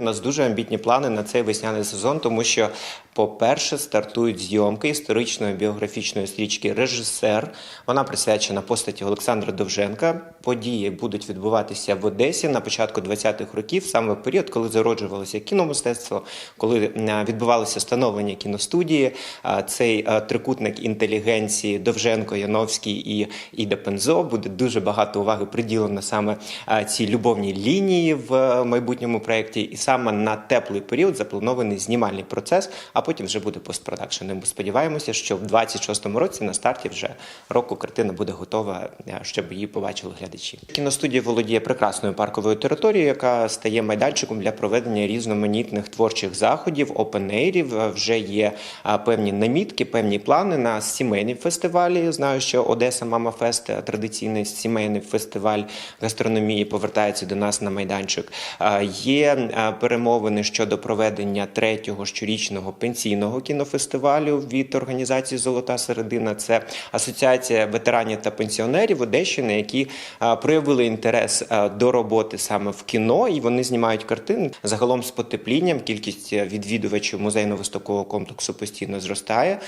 У нас дуже амбітні плани на цей весняний сезон, тому що, по-перше, стартують зйомки історичної біографічної стрічки Режисер. Вона присвячена постаті Олександра Довженка. Події будуть відбуватися в Одесі на початку 20-х років, саме в період, коли зароджувалося кіномистецтво, коли е, відбувалося становлення кіностудії. Цей е, трикутник інтелігенції Довженко, Яновський і Іда Пензо буде дуже багато уваги приділено саме е, цій любовній лінії в е, майбутньому проєкті. Саме на теплий період запланований знімальний процес, а потім вже буде постпродакшн. Ми сподіваємося, що в 26-му році на старті вже року картина буде готова, е, щоб її побачили глядачі. Кіностудія володіє прекрасною парковою територією, яка стає майданчиком для проведення різноманітних творчих заходів, опенейрів. Вже є певні намітки, певні плани на сімейні фестивалі. Знаю, що Одеса Мама Фест е, традиційний сімейний фестиваль гастрономії повертається до нас на майданчик. Є е, перемовини щодо проведення третього щорічного пенсійного кінофестивалю від організації Золота середина. Це асоціація ветеранів та пенсіонерів Одещини, які проявили інтерес до роботи саме в кіно, і вони знімають картини. Загалом з потеплінням кількість е, відвідувачів музейно-виставкового комплексу постійно зростає,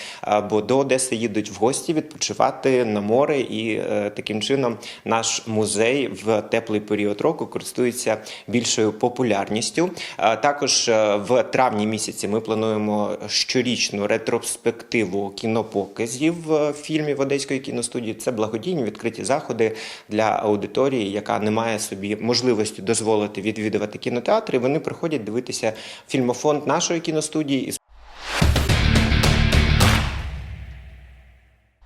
бо до Одеси їдуть в гості відпочивати на море, і е, таким чином наш музей в теплий період року користується більшою популярністю. Також е, в травні місяці ми плануємо щорічну ретроспективу кінопоказів е, фільмів Одеської кіностудії. Це благодійні відкриті заходи для аудиторії, яка не має собі можливості дозволити відвідувати кінотеатри. Вони приходять дивитися фільмофонд нашої кіностудії